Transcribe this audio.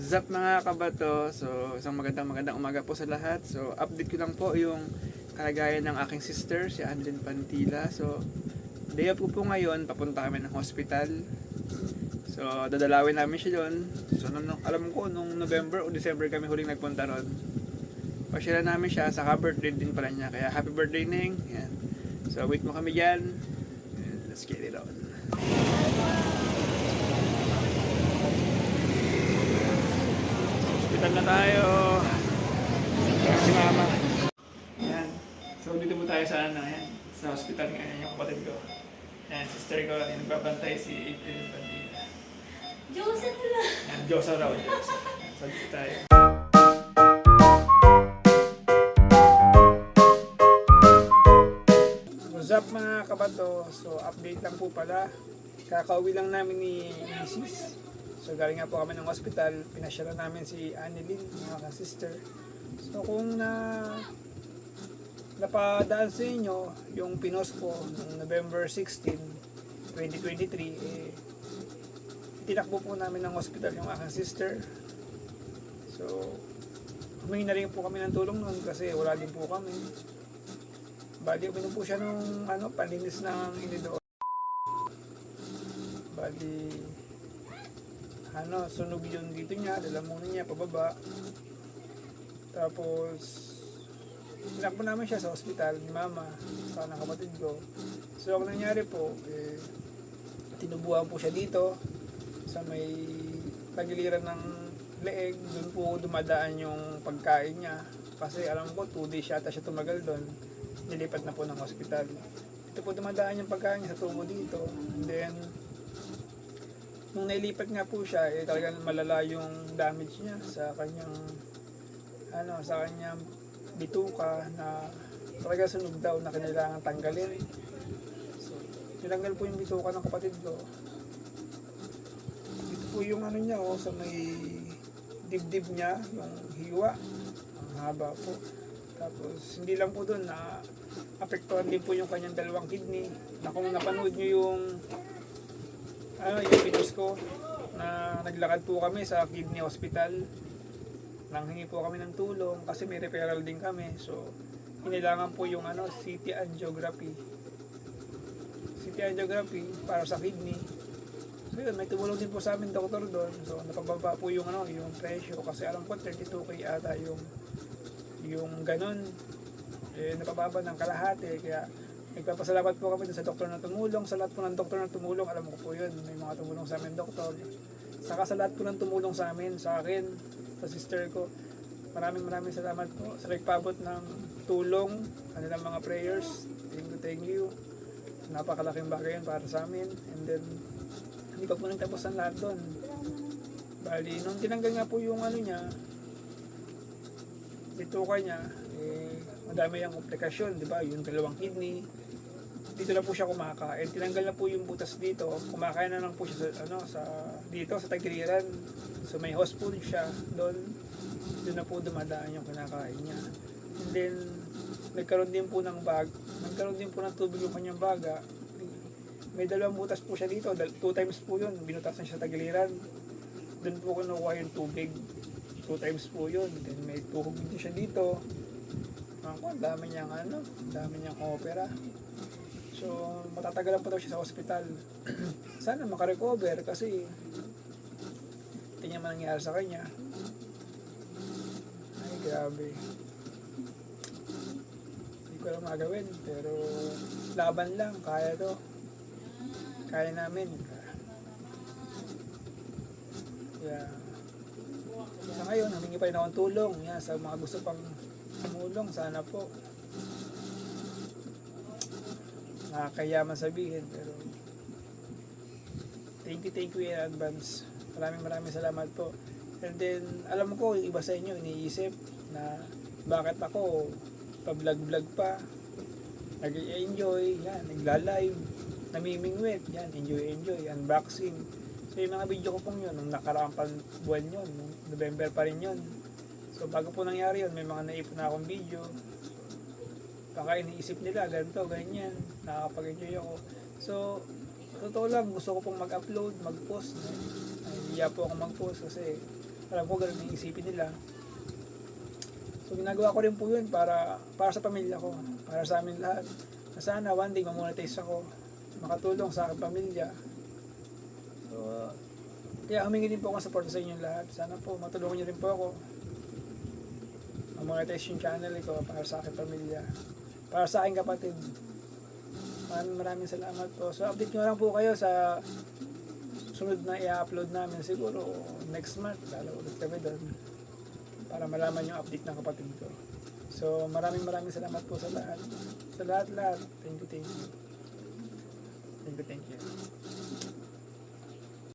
Zap mga kabato, so isang magandang magandang umaga po sa lahat. So update ko lang po yung kalagayan ng aking sister, si Anlin Pantila. So day off ko po ngayon, papunta kami ng hospital. So dadalawin namin siya doon. So nung, alam ko nung November o December kami huling nagpunta ron. Pasyalan namin siya, saka birthday din pala niya. Kaya happy birthday Ning. Yan. So wait mo kami dyan. Let's get it on. Hospital na tayo. Ayan si mama. Yan. So dito po tayo sa ano, yan. Sa hospital ngayon yung kapatid ko. Yan, sister ko, yung nagbabantay si April Bandila. Joseph na. Yan, Diyosa raw, Diyosa. So dito tayo. What's up mga kabato? So update lang po pala. Kakauwi lang namin ni Mrs. So galing nga po kami ng hospital. Pinasyalan namin si Annelyn, mga ka-sister. So kung na napadaan sa inyo yung pinos ko noong November 16, 2023, eh, tinakbo po namin ng hospital yung aking sister. So, humingi na rin po kami ng tulong noon kasi wala din po kami. Bali, uminom po siya nung ano, palinis ng inidoor. Bali, ano, sunog yun dito niya, lalamunan niya, pababa. Tapos, tinakbo namin siya sa ospital ni mama, sa ng kapatid ko. So, ang nangyari po, eh, tinubuhan po siya dito sa may tagiliran ng leeg, doon po dumadaan yung pagkain niya. Kasi alam ko, 2 days yata siya tumagal doon. Nilipat na po ng hospital. Ito po dumadaan yung pagkain niya sa tubo dito. And then, nung nailipat nga po siya, eh talagang malala yung damage niya sa kanyang ano, sa kanyang bituka na talaga sunog daw na kailangan tanggalin. So, tinanggal po yung bituka ng kapatid ko ito po yung ano niya oh, sa may dibdib niya, yung hiwa. Ang haba po. Tapos hindi lang po doon na apektuhan din po yung kanyang dalawang kidney. Na kung napanood niyo yung ano, yung pinos ko na naglakad po kami sa kidney hospital. Nanghingi po kami ng tulong kasi may referral din kami. So, kailangan po yung ano, CT angiography. CT angiography para sa kidney. So yun, may tumulong din po sa amin doktor doon. So napababa po yung ano, yung presyo kasi alam ko 32k ata yung yung ganun. Eh napababa ng kalahati kaya nagpapasalamat po kami sa doktor na tumulong. Sa lahat po ng doktor na tumulong, alam ko po yun, may mga tumulong sa amin doktor. Saka sa lahat po ng tumulong sa amin, sa akin, sa sister ko. Maraming maraming salamat po sa nagpabot ng tulong, kanilang mga prayers. Thank you, thank you. Napakalaking bagay yun para sa amin. And then, hindi pa po nagtapos ang lahat doon. Bali, nung tinanggal nga po yung ano niya, bituka niya, eh, madami yung komplikasyon, di ba? Yung dalawang kidney, dito na po siya kumakain. Tinanggal na po yung butas dito. Kumakain na lang po siya sa, ano, sa, dito sa tagiliran. So may hospital siya doon. Doon na po dumadaan yung kinakain niya. And then, nagkaroon din po ng bag. Nagkaroon din po ng tubig yung kanyang baga. May dalawang butas po siya dito. Two times po yun. Binutasan siya sa tagiliran. Doon po kinukuha yung tubig. Two times po yun. Then may tuhog din siya dito. Ang dami niyang ano, dami niyang opera. So, matatagalan pa daw siya sa ospital. Sana makarecover kasi hindi niya nangyari sa kanya. Ay, grabe. Hindi ko alam magawin, pero laban lang, kaya to. Kaya namin. Yeah. Sa ngayon, humingi pa rin ako ng tulong. Yan, sa mga gusto pang tumulong, sana po. Nakakayaman sabihin, pero thank you, thank you in advance. Maraming maraming salamat po. And then, alam ko, yung iba sa inyo, iniisip na bakit ako pa-vlog-vlog pa, nag-enjoy, yan, nagla-live, namimingwit, yan, enjoy-enjoy, unboxing. So, yung mga video ko pong yun, nung nakaraang buwan yun, November pa rin yun. So, bago po nangyari yun, may mga naipon na akong video. Baka iniisip nila, ganito, ganyan, nakakapag-enjoy ako. So, totoo lang, gusto ko pong mag-upload, mag-post. Nahihiya po ako mag-post kasi Alam ko ganun yung isipin nila. So ginagawa ko rin po yun para para sa pamilya ko, para sa amin lahat. Na sana one day mamonetize ako, makatulong sa aking pamilya. So, kaya humingi din po ako ng support sa inyo lahat. Sana po matulungan niyo rin po ako. Mamonetize yung channel ko para sa aking pamilya. Para sa aking kapatid. Maraming maraming salamat po. So update nyo lang po kayo sa sunod na i-upload namin. Siguro next month, lalo ulit kami doon. Para malaman yung update ng kapatid ko. So maraming maraming salamat po sa lahat. Sa lahat-lahat. Thank you, thank you. Thank you, thank you.